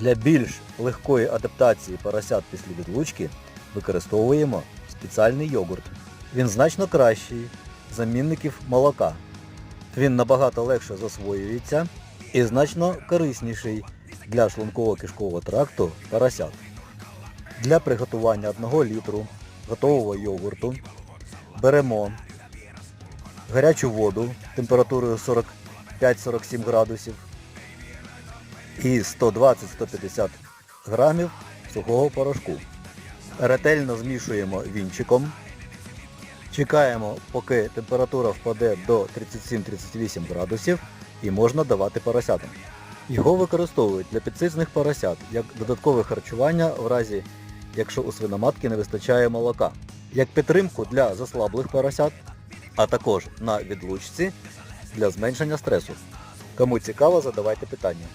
Для більш легкої адаптації поросят після відлучки використовуємо спеціальний йогурт. Він значно кращий замінників молока. Він набагато легше засвоюється і значно корисніший для шлунково-кишкового тракту поросят. Для приготування 1 літру готового йогурту беремо гарячу воду температурою 45-47 градусів і 120-150 грамів сухого порошку. Ретельно змішуємо вінчиком. Чекаємо, поки температура впаде до 37-38 градусів і можна давати поросятам. Його використовують для підсичних поросят як додаткове харчування в разі, якщо у свиноматки не вистачає молока, як підтримку для заслаблих поросят, а також на відлучці для зменшення стресу. Кому цікаво, задавайте питання.